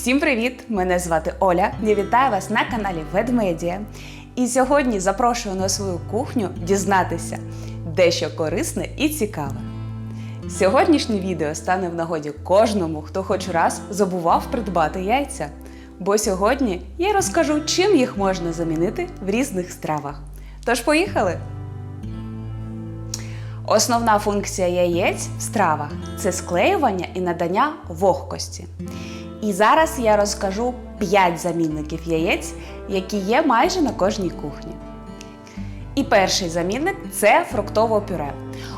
Всім привіт! Мене звати Оля. Я вітаю вас на каналі Ведмедія. І сьогодні запрошую на свою кухню дізнатися дещо корисне і цікаве. Сьогоднішнє відео стане в нагоді кожному, хто хоч раз забував придбати яйця. Бо сьогодні я розкажу, чим їх можна замінити в різних стравах. Тож поїхали! Основна функція яєць в стравах це склеювання і надання вогкості. І зараз я розкажу 5 замінників яєць, які є майже на кожній кухні. І перший замінник це фруктове пюре.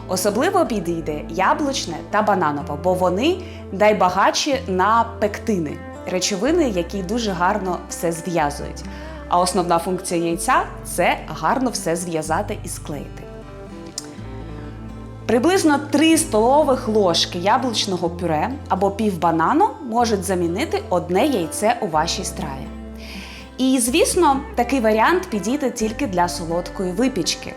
Особливо підійде яблучне та бананове, бо вони найбагатші на пектини речовини, які дуже гарно все зв'язують. А основна функція яйця це гарно все зв'язати і склеїти. Приблизно 3 столових ложки яблучного пюре або пів банану можуть замінити одне яйце у вашій страві. І, звісно, такий варіант підійде тільки для солодкої випічки,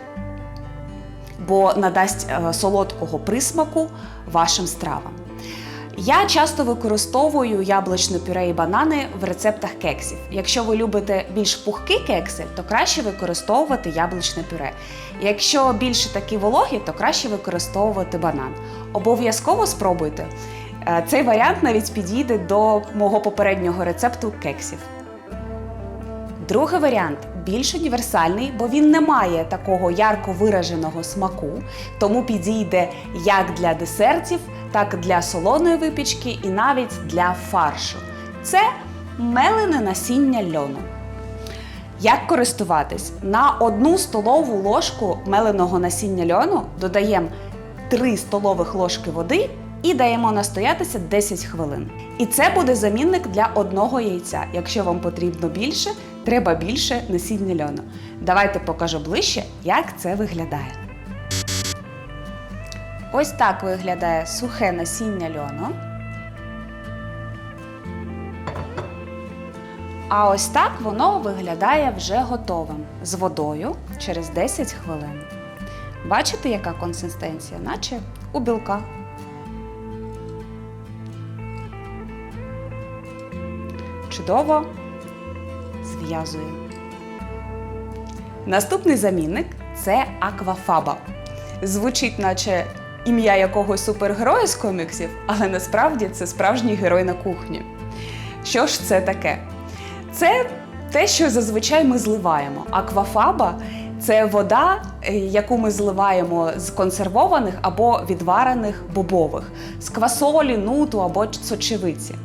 бо надасть е, солодкого присмаку вашим стравам. Я часто використовую яблучне пюре і банани в рецептах кексів. Якщо ви любите більш пухкі кекси, то краще використовувати яблучне пюре. Якщо більше такі вологі, то краще використовувати банан. Обов'язково спробуйте. Е, Цей варіант навіть підійде до мого попереднього рецепту кексів. Другий варіант більш універсальний, бо він не має такого ярко вираженого смаку, тому підійде як для десертів, так для солоної випічки і навіть для фаршу. Це мелене насіння льону. Як користуватись? На одну столову ложку меленого насіння льону додаємо 3 столових ложки води і даємо настоятися 10 хвилин. І це буде замінник для одного яйця. Якщо вам потрібно більше, треба більше насіння льону. Давайте покажу ближче, як це виглядає. Ось так виглядає сухе насіння льону. А ось так воно виглядає вже готовим з водою через 10 хвилин. Бачите, яка консистенція, наче у білка. Чудово зв'язує. Наступний замінник це аквафаба. Звучить, наче ім'я якогось супергероя з коміксів, але насправді це справжній герой на кухні. Що ж це таке? Це те, що зазвичай ми зливаємо. Аквафаба це вода, е, яку ми зливаємо з консервованих або відварених бобових, з квасолі, нуту або сочевиці.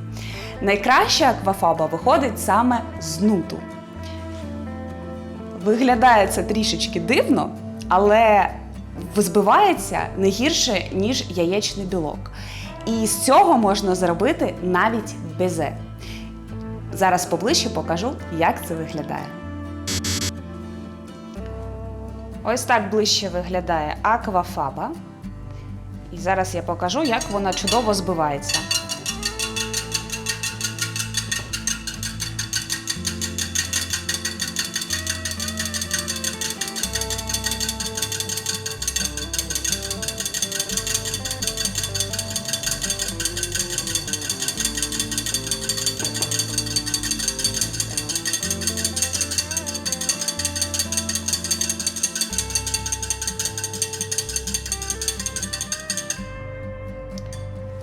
Найкраща аквафаба виходить саме з нуту. Виглядає це трішечки дивно, але збивається не гірше, ніж яєчний білок. І з цього можна зробити навіть безе. Зараз поближче покажу, як це виглядає. Ось так ближче виглядає аквафаба. І зараз я покажу, як вона чудово збивається.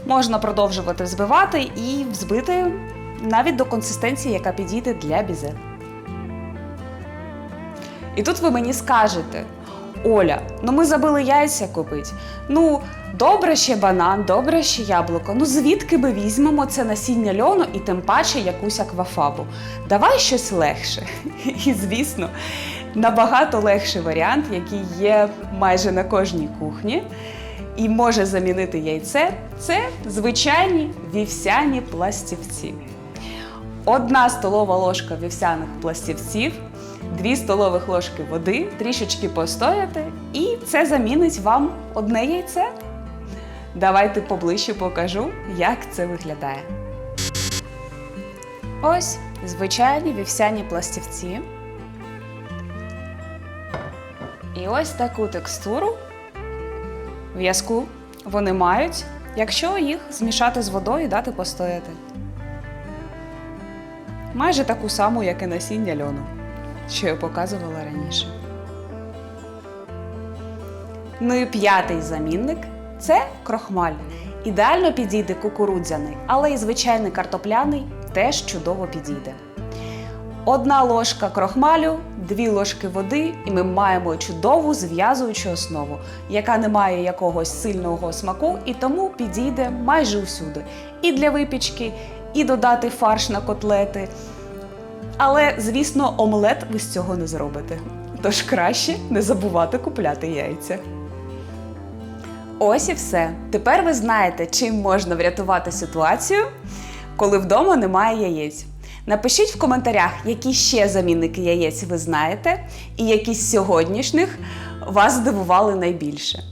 Можна продовжувати взбивати і взбити навіть до консистенції, яка підійде для бізе. І тут ви мені скажете: Оля, ну ми забили яйця купити. Ну, добре ще банан, добре ще яблуко. Ну звідки ми візьмемо це насіння льону і тим паче якусь аквафабу? Давай щось легше. І звісно, набагато легший варіант, який є майже на кожній кухні і може замінити яйце, це звичайні вівсяні пластівці. Одна столова ложка вівсяних пластівців, 2 столових ложки води, трішечки постояти, і це замінить вам одне яйце. Давайте поближче покажу, як це виглядає. Ось звичайні вівсяні пластівці. І ось таку текстуру в'язку вони мають, якщо їх змішати з водою і дати постояти. майже таку саму, як і насіння льону, що я показувала раніше. Ну і п'ятий замінник це крохмаль. Ідеально підійде кукурудзяний, але і звичайний картопляний теж чудово підійде. Одна ложка крохмалю, дві ложки води, і ми маємо чудову зв'язуючу основу, яка не має якогось сильного смаку і тому підійде майже усюди. І для випічки, і додати фарш на котлети. Але, звісно, омлет ви з цього не зробите. Тож краще не забувати купляти яйця. Ось і все. Тепер ви знаєте, чим можна врятувати ситуацію, коли вдома немає яєць. Напишіть в коментарях, які ще замінники яєць ви знаєте, і які з сьогоднішніх вас здивували найбільше.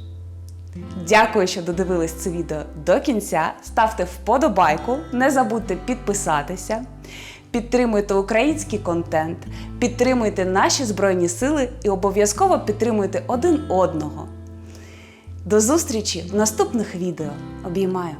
Дякую, що додивились це відео до кінця. Ставте вподобайку, не забудьте підписатися, підтримуйте український контент, підтримуйте наші Збройні Сили і обов'язково підтримуйте один одного. До зустрічі в наступних відео. Обіймаю!